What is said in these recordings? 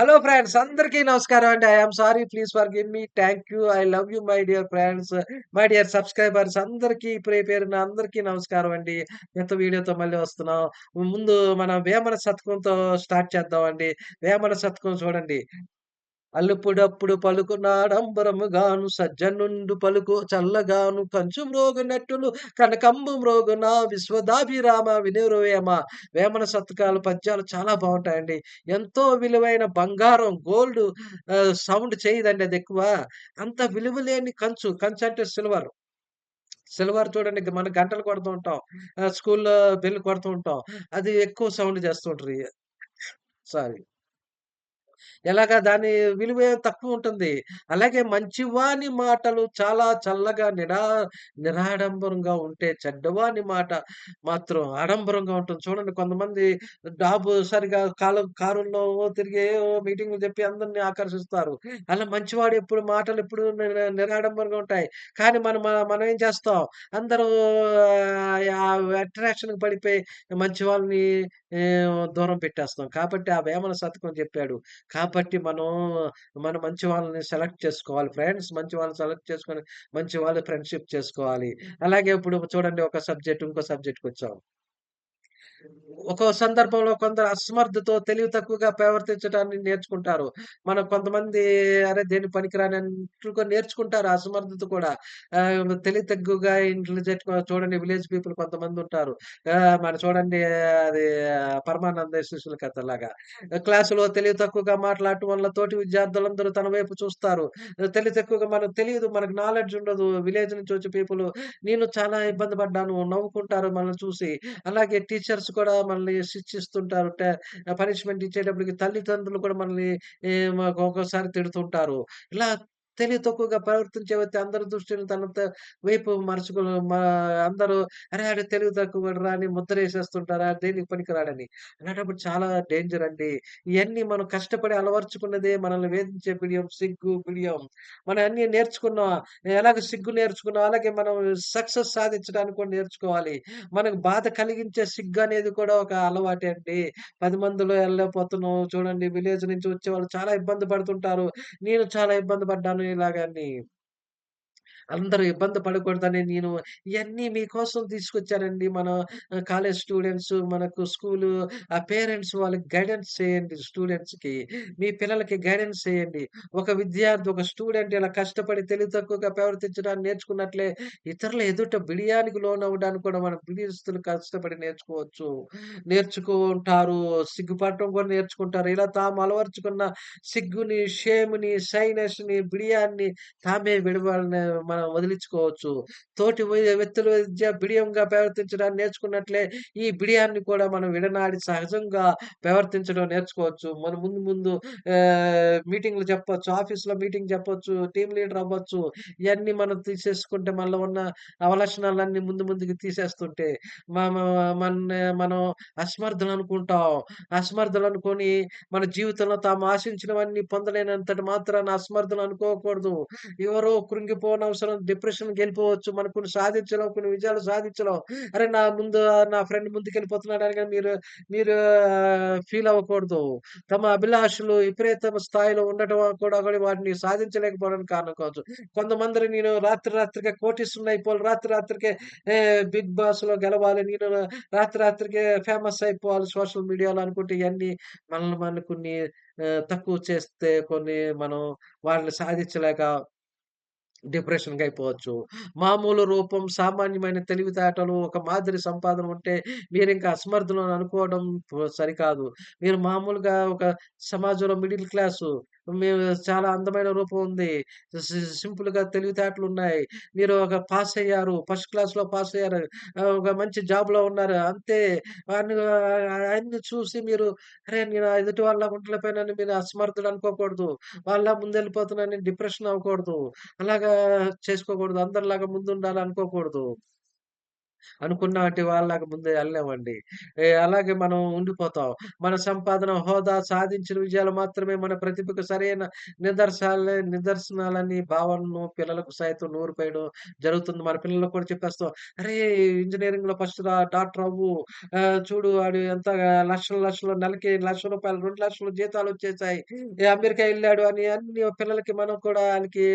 Hello friends అందరికీ నమస్కారం అండి. I sorry please forgive me. Thank you. I love you my dear friends. My dear subscribers అందరికీ పేరు పేరున అందరికీ నమస్కారం అండి. ఎంత వీడియోతో మళ్ళీ వస్తున్నాం. ముందు మనం వేమన శతకంతో స్టార్ట్ చేద్దామండి. వేమన శతకం చూడండి. అల్లుపుడప్పుడు పలుకునాడంబరముగాను సజ్జనుండు పలుకు చల్లగాను కంచు మ్రోగునట్టులు కనకంబు మ్రోగున విశ్వదాభిరామ వినురవేమ వేమన శతకాలు పద్యాలు చాలా బాగుంటాయండి ఎంతో విలువైన బంగారం గోల్డ్ సౌండ్ చేయదండి అది ఎక్కువ అంత విలువ లేని కంచు, కంచు అంటే సిల్వర్. సిల్వర్ చూడండి మనం గంటలు కొడుతూ ఉంటాం. స్కూల్‌లో బెల్ కొడుతూ ఉంటాం. అది ఎక్కువ సౌండ్ చేస్తుంటారు సారీ. ఎలాగా దాని విలువ తక్కువుంటుంది. అలాగే మంచివాని మాటలు చాలా చల్లగా నిరా నిరాడంబరంగా ఉంటే, చెడ్డవాని మాట మాత్రం ఆడంబరంగా ఉంటుంది. చూడండి కొంతమంది డాబు సరిగా కాలం కారుల్లో తిరిగి మీటింగ్లు చెప్పి అందరిని ఆకర్షిస్తారు. అలా మంచివాడు ఎప్పుడు మాటలు ఎప్పుడు నిరాడంబరంగా ఉంటాయి. కానీ మనం మనం ఏం చేస్తాం? అందరూ అట్రాక్షన్ పడిపోయి మంచి వాళ్ళని దూరం పెట్టేస్తాం. కాబట్టి ఆ వేమన శతకం చెప్పాడు. కాబట్టి మనం మన మంచి వాళ్ళని సెలెక్ట్ చేసుకోవాలి ఫ్రెండ్స్. మంచి వాళ్ళని సెలెక్ట్ చేసుకొని మంచి వాళ్ళు ఫ్రెండ్‌షిప్ చేసుకోవాలి. అలాగే ఇప్పుడు చూడండి ఒక సబ్జెక్ట్ ఇంకో సబ్జెక్ట్‌కొచ్చాం. ఒక్కో సందర్భంలో కొందరు అసమర్థతో తెలివి తక్కువగా ప్రవర్తించడాన్ని నేర్చుకుంటారు. మనం కొంతమంది అరే! దేనికి పనికిరానన్నట్టుగా నేర్చుకుంటారు అసమర్థత కూడా. తెలివి తక్కువగా ఇంటెలిజెంట్‌గా చూడండి విలేజ్ పీపుల్ కొంతమంది ఉంటారు మన చూడండి అది పరమానంద శిష్యుల కథలాగా. క్లాసులో తెలివి తక్కువగా మాట్లాడటం వల్ల తోటి విద్యార్థులందరూ తన వైపు చూస్తారు. తెలివి తక్కువగా మనకు తెలియదు మనకు నాలెడ్జ్ ఉండదు. విలేజ్ నుంచి వచ్చే పీపుల్ నేను చాలా ఇబ్బంది పడ్డాను. నవ్వుకుంటారు మనల్ని చూసి. అలాగే టీచర్స్ కూడా మనల్ని శిక్షిస్తుంటారు. పనిష్మెంట్ ఇచ్చేటప్పటికి తల్లిదండ్రులు కూడా మనల్ని ఒక్కొక్కసారి తిడుతుంటారు. ఇలా తెలివి తక్కువగా ప్రవర్తించే వ్యక్తి అందరి దృష్టిని తన వైపు మరచుకుని అందరూ అరే! ఆడు తెలివి తక్కువ రాని ముద్ర వేసేస్తుంటారా దేనికి పనికిరాడని. అనేటప్పుడు చాలా డేంజర్ అండి. ఇవన్నీ మనం కష్టపడి అలవర్చుకున్నదే మనల్ని వేధించే బిడియం సిగ్గు, బిడియం. మనం అన్ని నేర్చుకున్నాం. ఎలాగ సిగ్గు నేర్చుకున్నాం, అలాగే మనం సక్సెస్ సాధించడానికి కూడా నేర్చుకోవాలి. మనకు బాధ కలిగించే సిగ్గు అనేది కూడా ఒక అలవాటే అండి. పది మందిలో ఎళ్ళలేకపోతున్నాం. చూడండి విలేజ్ నుంచి వచ్చే వాళ్ళు చాలా ఇబ్బంది పడుతుంటారు. నేను చాలా ఇబ్బంది పడ్డాను ఇలాగని. అందరూ ఇబ్బంది పడకూడదని నేను ఇవన్నీ మీకోసం తీసుకొచ్చానండి. మన కాలేజ్ స్టూడెంట్స్ మనకు స్కూలు ఆ పేరెంట్స్ వాళ్ళకి గైడెన్స్ చేయండి స్టూడెంట్స్‌కి. మీ పిల్లలకి గైడెన్స్ చేయండి. ఒక విద్యార్థి, ఒక స్టూడెంట్ ఇలా కష్టపడి తెలివి తక్కువగా ప్రవర్తించడానికి నేర్చుకున్నట్లే ఇతరుల ఎదుట బిడియానికి లోనవ్వడానికి కూడా మనం బిడియస్తులు కష్టపడి నేర్చుకోవచ్చు. నేర్చుకుంటారు. సిగ్గుపడటం కూడా నేర్చుకుంటారు. ఇలా తాము అలవరుచుకున్న సిగ్గుని, షేమ్‌ని, సైనస్ని బిడియాన్ని తామే విడవాలని మన వదిలించుకోవచ్చు. తోటి వ్యక్తుల విద్య బిడియంగా ప్రవర్తించడాన్ని నేర్చుకున్నట్లే ఈ బిడియాన్ని కూడా మనం విడనాడి సహజంగా ప్రవర్తించడం నేర్చుకోవచ్చు. మనం ముందు ముందు మీటింగ్‌లు చెప్పొచ్చు. ఆఫీస్‌లో మీటింగ్ చెప్పొచ్చు. టీం లీడర్ అవ్వచ్చు. ఇవన్నీ మనం తీసేసుకుంటే మనలో ఉన్న అవలక్షణాలన్నీ ముందు ముందుకు తీసేస్తుంటే మన మనం అసమర్థులు అనుకుంటాం. అసమర్థులు అనుకొని మన జీవితంలో తాము ఆశించినవన్నీ పొందలేనంతటి మాత్రాన అసమర్థులు అనుకోకూడదు. ఎవరో కృంగిపోనవసరం డిప్రెషన్‌కెళ్ళిపోవచ్చు. మనం కొన్ని సాధించలేం. కొన్ని విజయాలు సాధించలేం. అరే! నా ముందు నా ఫ్రెండ్ ముందుకెళ్ళిపోతున్నాడని అని మీరు మీరు ఫీల్ అవ్వకూడదు. తమ అభిలాషలు విపరీత స్థాయిలో ఉండటం కూడా వాటిని సాధించలేకపోవడానికి కారణం కావచ్చు. కొంతమంది నేను రాత్రి రాత్రికే కోటీశ్వరుడిని అయిపోవాలి. రాత్రి రాత్రికే బిగ్ బిగ్ బాస్‌లో గెలవాలి. నేను రాత్రి రాత్రికే ఫేమస్ అయిపోవాలి సోషల్ మీడియాలో అనుకుంటే ఇవన్నీ మనల్ని మనం కొన్ని తక్కువ చేస్తే కొన్ని మనం వాటిని సాధించలేక డిప్రెషన్‌కయిపోవచ్చు. మామూలు రూపం, సామాన్యమైన తెలివితేటలు, ఒక మాదిరి సంపాదన ఉంటే మీరు ఇంకా అసమర్థులను అనుకోవడం సరికాదు. మీరు మామూలుగా ఒక సమాజంలో మిడిల్ క్లాసు. మేము చాలా అందమైన రూపం ఉంది. సి సింపుల్‌గా తెలివితేటలున్నాయి. మీరు ఒక పాస్ అయ్యారు. ఫస్ట్ క్లాస్‌లో పాస్ అయ్యారు. ఒక మంచి జాబ్‌లో ఉన్నారు. అంతే. అన్ని ఆహ్, చూసి మీరు అరే! నేను ఎదుటి వాళ్ళ ఉండలేకపోయానని మీరు అసమర్థుడు అనుకోకూడదు. వాళ్ళ ముందెళ్ళిపోతున్నానని డిప్రెషన్ అవ్వకూడదు. అలాగా చేసుకోకూడదు. అందరిలాగా ముందుండాలి అనుకోకూడదు. అనుకున్నటి వాళ్ళకి ముందే వెళ్ళామండి అలాగే మనం ఉండిపోతాం. మన సంపాదన, హోదా, సాధించిన విజయాలు మాత్రమే మన ప్రతిభకు సరైన నిదర్శాలే నిదర్శనాలని భావనను పిల్లలకు సైతం నూరిపోయడం జరుగుతుంది. మన పిల్లలకు కూడా చెప్పేస్తాం. అరే ఇంజనీరింగ్లో ఫస్ట్ రా, డాక్టర్ అవ్వు. చూడు వాడు ఎంత లక్షల లక్షలు నెలకి లక్ష రూపాయలు రెండు లక్షలు జీతాలు వచ్చేసాయి అమెరికా వెళ్ళాడు అని అన్ని పిల్లలకి మనం కూడా వాళ్ళకి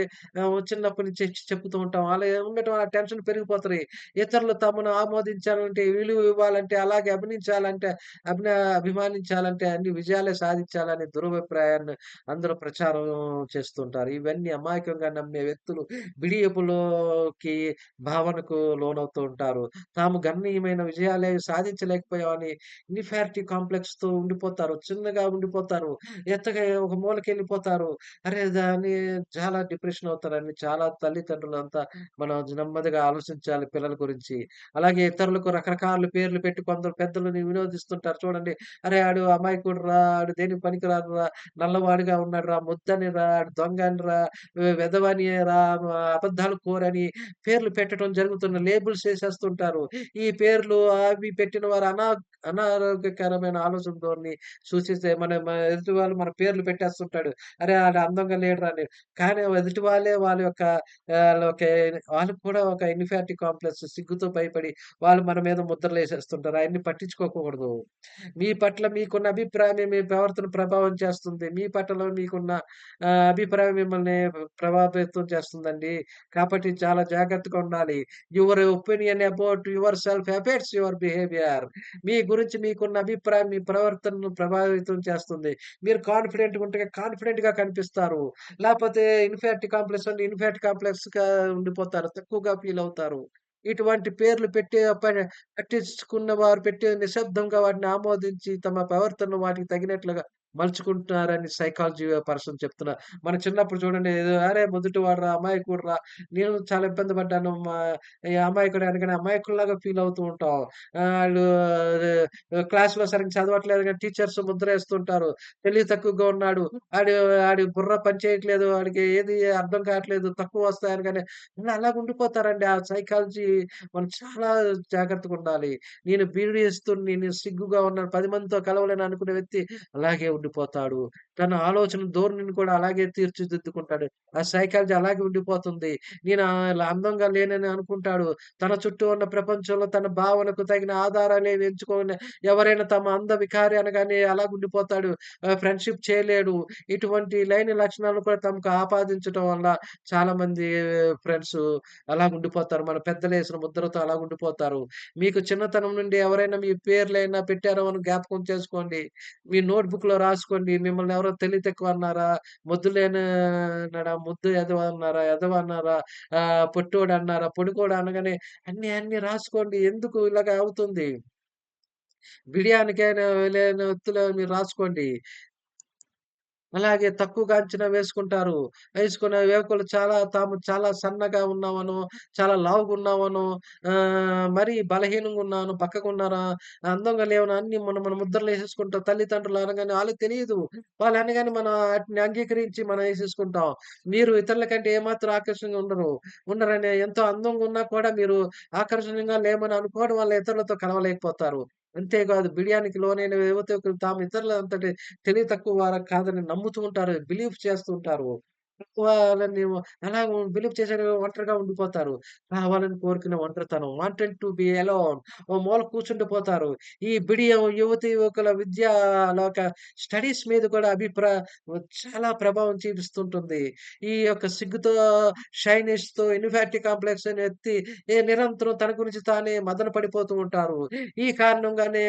చిన్నప్పటి నుంచి చెప్తూ ఉంటాం. అలా ఉండటం వల్ల టెన్షన్ పెరిగిపోతుంది ఇతరులు తమను ఆమోదించాలంటే, విలువ ఇవ్వాలంటే, అలాగే అభినించాలంటే, అభిన అభిమానించాలంటే అన్ని విజయాలే సాధించాలని దురభిప్రాయాన్ని అందరూ ప్రచారం చేస్తుంటారు. ఇవన్నీ అమాయకంగా నమ్మే వ్యక్తులు బిడియపులోకి భావనకు లోనవుతూ ఉంటారు. తాము గణనీయమైన విజయాలే సాధించలేకపోయామని కాంప్లెక్స్ కాంప్లెక్స్‌తో ఉండిపోతారు. చిన్నగా ఉండిపోతారు. ఎత్తగా ఒక మూలకెళ్ళిపోతారు. అరే! దాన్ని చాలా డిప్రెషన్ అవుతారని చాలా తల్లిదండ్రులంతా మనం నెమ్మదిగా ఆలోచించాలి పిల్లల గురించి. అలాగే ఇతరులకు రకరకాల పేర్లు పెట్టి కొందరు పెద్దలని వినోదిస్తుంటారు చూడండి. "అరే! ఆడు అమాయకుడురా, ఆడు దేనికి పనికిరాడురా, నల్లవాడుగా ఉన్నాడురా, ముద్దనిరా, ఆడు దొంగనిరా, వెదవని రా అబద్ధాలు కోరని" పేర్లు పెట్టడం జరుగుతున్న లేబుల్స్ చేసేస్తుంటారు ఈ పేర్లు అవి పెట్టిన వారు అనా అనారోగ్యకరమైన ఆలోచన ధోరణి సూచిస్తే మన ఎదుటి వాళ్ళు మన పేర్లు పెట్టేస్తుంటాడు. అరే! ఆడు అందంగా లేడురా అని. కానీ ఎదుటి వాళ్ళే వాళ్ళ యొక్క వాళ్ళకి కూడా ఒక ఇన్ఫీరియారిటీ కాంప్లెక్స్ సిగ్గుతో భయపడి వాళ్ళు మన మీద ముద్రలేసేస్తుంటారు. ఆయన్ని పట్టించుకోకూడదు. మీ పట్ల మీకున్న అభిప్రాయం మీ ప్రవర్తన ప్రభావం చేస్తుంది. మీ పట్ల మీకున్న అభిప్రాయం మిమ్మల్ని ప్రభావితం చేస్తుందండి. కాబట్టి చాలా జాగ్రత్తగా ఉండాలి. Your opinion about yourself effects your behaviour. మీ గురించి మీకున్న అభిప్రాయం మీ ప్రవర్తనను ప్రభావితం చేస్తుంది. మీరు కాన్ఫిడెంట్‌గా ఉంటే కాన్ఫిడెంట్‌గా కనిపిస్తారు. లేకపోతే ఇన్ఫాక్ట్ కాంప్లెక్స్ అంటే ఇన్ఫాక్ట్ కాంప్లెక్స్‌గా ఉండిపోతారు. తక్కువగా ఫీల్ అవుతారు. ఇటువంటి పేర్లు పెట్టి కట్టించుకున్న పట్టించుకున్న వారు పెట్టి నిశ్శబ్దంగా వాటిని ఆమోదించి తమ ప్రవర్తన వాటికి తగినట్లుగా మలుచుకుంటున్నారని సైకాలజీ పర్సన్ చెప్తున్నారు. మన చిన్నప్పుడు చూడండి ఏదో "అరే! మొద్దుటివాడురా, అమాయకుడురా, నేను చాలా ఇబ్బంది పడ్డాను. ఈ అమాయకుడు" అనగానే అమాయకుల్లాగా ఫీల్ అవుతూ ఉంటాం. వాళ్ళు ఆళ్ళు క్లాస్‌లో సరిగ్గా చదవట్లేదు కానీ టీచర్స్ ముద్ర వేస్తుంటారు తెలివి తక్కువగా ఉన్నాడు. ఆడు ఆడి బుర్ర పని చేయట్లేదు. వాడికి ఏది అర్థం కావట్లేదు. తక్కువ వస్తాయని కానీ అలా ఉండిపోతారండి. ఆ సైకాలజీ మనం చాలా జాగ్రత్తగా ఉండాలి నేను బీడిస్తుని, నేను సిగ్గుగా ఉన్నాను. పది మందితో కలవలేను అనుకునే వ్యక్తి అలాగే ఉండిపోతాడు. తన ఆలోచన ధోరణిని కూడా అలాగే తీర్చిదిద్దుకుంటాడు. ఆ సైకాలజీ అలాగే ఉండిపోతుంది. నేను అందంగా లేనని అనుకుంటాడు. తన చుట్టూ ఉన్న ప్రపంచంలో తన భావనకు తగిన ఆధారాలేవి ఎంచుకొని ఎవరైనా తమ అంద వికారి అనగానే అలాగ ఉండిపోతాడు ఫ్రెండ్‌షిప్ చేయలేడు. ఇటువంటి లైన్ లక్షణాలు కూడా తమకు ఆపాదించటం వల్ల చాలా మంది ఫ్రెండ్స్ అలా ఉండిపోతారు మన పెద్దలేసిన ముద్రతో అలాగుండిపోతారు. మీకు చిన్నతనం నుండి ఎవరైనా మీ పేర్లైనా పెట్టారో అని జ్ఞాపకం చేసుకోండి. మీ నోట్‌బుక్‌లో రాసుకోండి. మిమ్మల్ని ఎవరో తెలివి తక్కువ అన్నారా? మొద్దులేనోడా, ముద్దు ఎదవ అన్నారా? ఎదవ అన్నారా? ఆహ్, పొట్టోడన్నారా? పొడుకోడు అనగానే అన్ని అన్ని రాసుకోండి. ఎందుకు ఇలాగ అవుతుంది? బిడియానికైనా వెళ్ళిన వ్యక్తులు మీరు రాసుకోండి. అలాగే తక్కువగా అంచనా వేసుకుంటారు. వేసుకునే యువకులు చాలా తాము చాలా సన్నగా ఉన్నామను చాలా లావుగా ఉన్నామను మరీ బలహీనంగా ఉన్నాను, బక్కగున్నారా, అందంగా లేవను అన్ని మనం మన ముద్రలు వేసేసుకుంటాం తల్లిదండ్రులు అనగానే వాళ్ళకి తెలియదు వాళ్ళు అనగానే మనం వాటిని అంగీకరించి మనం వేసేసుకుంటాం మీరు ఇతరుల కంటే ఏమాత్రం ఆకర్షణగా ఉండరు. ఉండరని ఎంతో అందంగా ఉన్నా కూడా మీరు ఆకర్షణీయంగా లేమని అనుకోవడం వల్ల ఇతరులతో కలవలేకపోతారు. అంతేకాదు బిడియానికి లోనైన యువతకులు తాము ఇతరుల అంతటి తెలివి తక్కువ వారు కాదని నమ్ముతూ ఉంటారు. బిలీవ్ చేస్తూ ఉంటారు. వాళ్ళని అలా బిలీవ్ చేసే ఒంటరిగా ఉండిపోతారు. కావాలని కోరుకునే ఒంటరితనం. Wanted to be alone. ఓ మూల కూర్చుండిపోతారు. ఈ బిడియం యువతి యువకుల విద్య లోక స్టడీస్ మీద కూడా అభిప్రాయ చాలా ప్రభావం చూపిస్తుంటుంది. ఈ యొక్క సిగ్గుతో, షైనెస్‌తో ఇన్ఫాక్టి కాంప్లెక్స్ అని ఎత్తి ఏ నిరంతరం తన గురించి తానే మదన పడిపోతూ ఉంటారు. ఈ కారణంగానే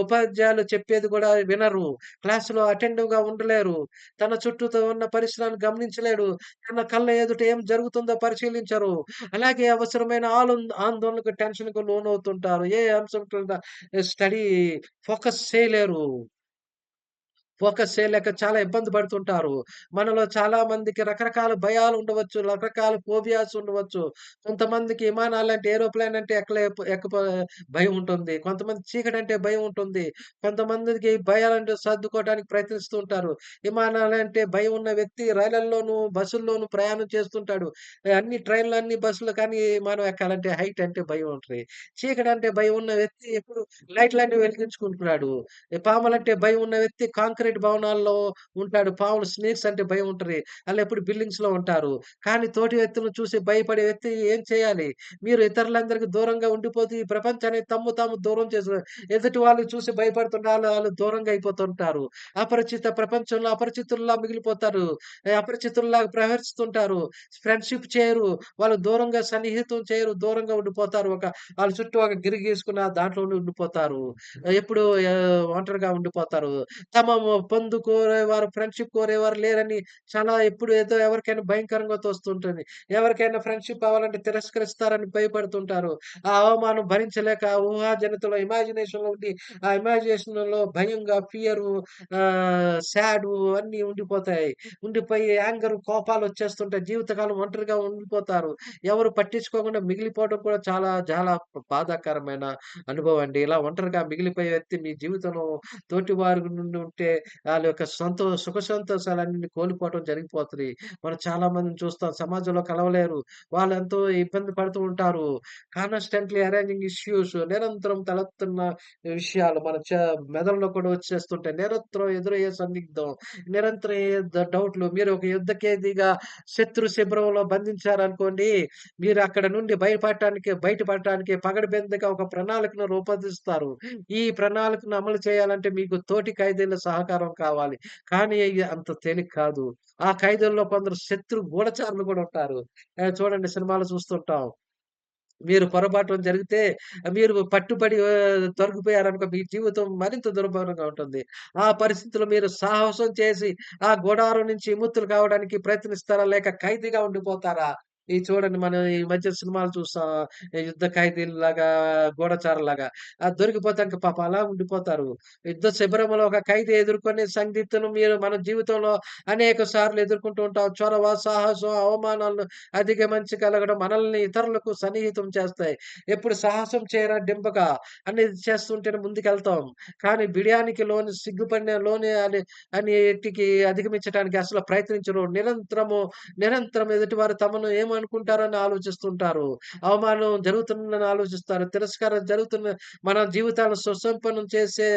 ఉపాధ్యాయులు చెప్పేది కూడా వినరు. క్లాసులో అటెంటివ్‌గా ఉండలేరు. తన చుట్టూతో ఉన్న పరిసరాలను గమనించలేడు. తన కళ్ళ ఎదుట ఏం జరుగుతుందో పరిశీలించరు. అలాగే అవసరమైన ఆలో ఆందోళనకు, టెన్షన్‌కు లోనవుతుంటారు. ఏ అంశం స్టడీ ఫోకస్ చేయలేరు. ఫోకస్ చేయలేక చాలా ఇబ్బంది పడుతుంటారు. మనలో చాలా మందికి రకరకాల భయాలు ఉండవచ్చు. రకరకాల ఫోబియాస్ ఉండవచ్చు. కొంతమందికి విమానాలు అంటే ఏరోప్లేన్ అంటే ఎక్కలే ఎక్కపో భయం ఉంటుంది. కొంతమంది చీకటంటే భయం ఉంటుంది. కొంతమందికి భయాలంటే సర్దుకోవడానికి ప్రయత్నిస్తూ ఉంటారు. విమానాలంటే భయం ఉన్న వ్యక్తి రైళ్ళలోనూ బస్సుల్లోనూ ప్రయాణం చేస్తుంటాడు. అన్ని ట్రైన్‌లు, అన్ని బస్సులు కానీ మనం ఎక్కాలంటే హైట్ అంటే భయం ఉంటుంది చీకటి అంటే భయం ఉన్న వ్యక్తి ఎప్పుడు లైట్‌లన్నీ వెలిగించుకుంటున్నాడు. పాములంటే భయం ఉన్న వ్యక్తి కాంక్రీట్ భవనాల్లో ఉంటాడు. పాములు స్నేక్స్ అంటే భయం ఉంటది. ఎప్పుడు బిల్డింగ్స్‌లో ఉంటారు. కానీ తోటి వ్యక్తులను చూసి భయపడే వ్యక్తి ఏం చేయాలి? మీరు ఇతరులందరికి దూరంగా ఉండిపోతే ఈ ప్రపంచాన్ని తమ్ము తాము దూరం చేసు ఎదుటి వాళ్ళు చూసి భయపడుతున్నారు వాళ్ళు దూరంగా అయిపోతుంటారు. అపరిచిత ప్రపంచంలో అపరిచితుల్లా మిగిలిపోతారు. అపరిచితుల్లాగా ప్రవర్తిస్తుంటారు. ఫ్రెండ్‌షిప్ చేయరు. వాళ్ళు దూరంగా సన్నిహితం చేయరు. దూరంగా ఉండిపోతారు. ఒక వాళ్ళ చుట్టూ ఒక గిరి గీసుకున్న దాంట్లోనే ఉండిపోతారు. ఎప్పుడు ఒంటరిగా ఉండిపోతారు. తమ పొందు కోరేవారు, ఫ్రెండ్‌షిప్ కోరేవారు లేరని చాలా ఎప్పుడు ఏదో ఎవరికైనా భయంకరంగా తోస్తుంటుంది. ఎవరికైనా ఫ్రెండ్‌షిప్ అవ్వాలంటే తిరస్కరిస్తారని భయపడుతుంటారు. ఆ అవమానం భరించలేక ఊహాజనితలో ఇమాజినేషన్‌లో ఉండి, ఆ ఇమాజినేషన్‌లో భయంగా ఫియరు శాడు అన్నీ ఉండిపోతాయి. ఉండిపోయి యాంగర్ కోపాలు వచ్చేస్తుంటాయి జీవితకాలం ఒంటరిగా ఉండిపోతారు. ఎవరు పట్టించుకోకుండా మిగిలిపోవడం కూడా చాలా చాలా బాధాకరమైన అనుభవం అండి. ఇలా ఒంటరిగా మిగిలిపోయే వ్యక్తి మీ జీవితంలో తోటి వారి నుండి ఉంటే వాళ్ళ యొక్క సంతో సుఖ సంతోషాలన్నీ కోల్పోవటం జరిగిపోతది. మనం చాలా మందిని చూస్తాం. సమాజంలో కలవలేరు. వాళ్ళు ఎంతో ఇబ్బంది పడుతూ ఉంటారు. కాన్‌స్టెంట్‌లీ అరేంజింగ్ ఇష్యూస్ నిరంతరం తలెత్తున్న విషయాలు మన మెదడులో కూడా వచ్చేస్తుంటాయి. నిరంతరం ఎదురయ్యే సందిగ్ధం, నిరంతరం డౌట్‌లు మీరు ఒక యుద్ధ ఖైదీగా శత్రు శిబిరంలో బంధించారనుకోండి, మీరు అక్కడ నుండి బయటపడటానికి బయటపడటానికి పగడబెందుగా ఒక ప్రణాళికను రూపొందిస్తారు. ఈ ప్రణాళికను అమలు చేయాలంటే మీకు తోటి ఖైదీల సహకారం కావాలి. కానీ అంత తేలిక కాదు. ఆ ఖైదీల్లో కొందరు శత్రు గూఢచారులు కూడా ఉంటారు. చూడండి సినిమాలు చూస్తుంటాం. మీరు పొరపాటు జరిగితే మీరు పట్టుబడి తొలగిపోయారనుకో దొరికిపోయారనుకో మీ జీవితం మరింత దుర్భరంగా ఉంటుంది. ఆ పరిస్థితుల్లో మీరు సాహసం చేసి ఆ గుడారం నుంచి విముక్తులు కావడానికి ప్రయత్నిస్తారా? లేక ఖైదీగా ఉండిపోతారా? ఈ చూడండి మనం ఈ మధ్య సినిమాలు చూస్తాం. ఈ యుద్ధ ఖైదీల్లాగా, గూఢచారులాగా. ఆ దొరికిపోతే ఇంక పాపం అలా ఉండిపోతారు. యుద్ధ శిబిరంలో ఒక ఖైదీ ఎదుర్కొనే సంగీతను మీరు మన జీవితంలో అనేక సార్లు ఎదుర్కొంటూ ఉంటాం. చొరవ, సాహసం, అవమానాలను అధిగమించగలగడం మనల్ని ఇతరులకు సన్నిహితం చేస్తాయి. ఎప్పుడు సాహసం చేయరా డింపక అనేది చేస్తుంటేనే ముందుకెళ్తాం. కానీ బిడియానికి లోని సిగ్గుపడిన లోని అని ఎట్టికి అధిగమించడానికి అసలు ప్రయత్నించరు. నిరంతరము, నిరంతరం ఎదుటివారు తమను ఏమో అనుకుంటారని ఆలోచిస్తుంటారు. అవమానం జరుగుతుందని ఆలోచిస్తారు. తిరస్కారం జరుగుతున్న మన జీవితాలను సుసంపన్నం చేసే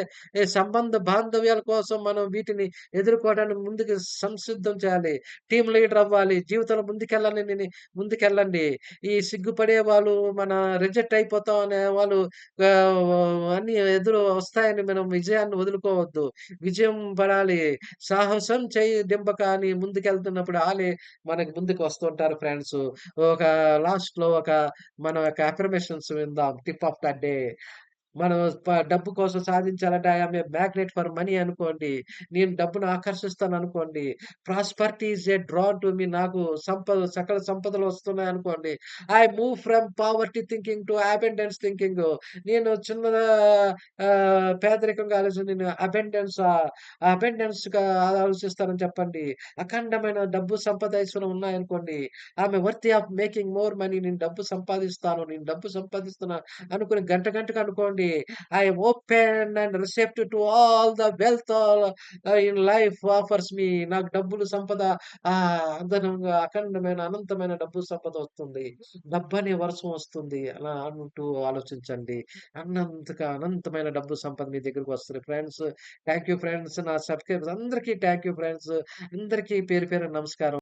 సంబంధ బాంధవ్యాల కోసం మనం వీటిని ఎదుర్కోవడానికి ముందుకు సంసిద్ధం చేయాలి. టీం లీడర్ అవ్వాలి. జీవితంలో ముందుకెళ్ళాలని నేను ముందుకెళ్ళండి. ఈ సిగ్గుపడే వాళ్ళు మన రిజెక్ట్ అయిపోతాం అనే వాళ్ళు అన్ని ఎదురు వస్తాయని మనం విజయాన్ని వదులుకోవద్దు. విజయం పడాలి. సాహసం చేయి దింపక అని ముందుకెళ్తున్నప్పుడు ఆలే మనకి ముందుకు వస్తుంటారు ఫ్రెండ్స్. ఒక లాస్ట్‌లో ఒక మనం యొక్క అఫర్మేషన్స్ విందాం. Tip of the day. మనం డబ్బు కోసం సాధించాలంటే I am a magnet for money అనుకోండి. నేను డబ్బును ఆకర్షిస్తాను అనుకోండి prosperity is a draw to me నాకు సంపద సకల సంపదలు వస్తున్నాయి అనుకోండి I move from poverty thinking to abundance thinking. నేను చిన్న పేదరికంగా ఆలోచన నేను అబెండెన్స్ ఆహ్, ఆలోచిస్తానని చెప్పండి. అఖండమైన డబ్బు సంపద ఐశ్వర్యం ఉన్నాయనుకోండి. ఆమె worthy of making more money నేను డబ్బు సంపాదిస్తాను. నేను డబ్బు సంపాదిస్తున్నా అనుకుని గంట గంటకు అనుకోండి. I open and receptive to all the wealth all in life offers me. నాకు డబ్బులు సంపద అదనంగా అఖండమైన అనంతమైన డబ్బు సంపద వస్తుంది. డబ్బు అనే వర్షం వస్తుంది. అలా అంటూ ఆలోచించండి. అన్నంతగా అనంతమైన డబ్బు సంపద మీ దగ్గరికి వస్తుంది ఫ్రెండ్స్. Thank you friends. నా సబ్‌స్క్రైబర్స్ అందరికీ థ్యాంక్ యూ ఫ్రెండ్స్. అందరికీ పేరు పేరు నమస్కారం.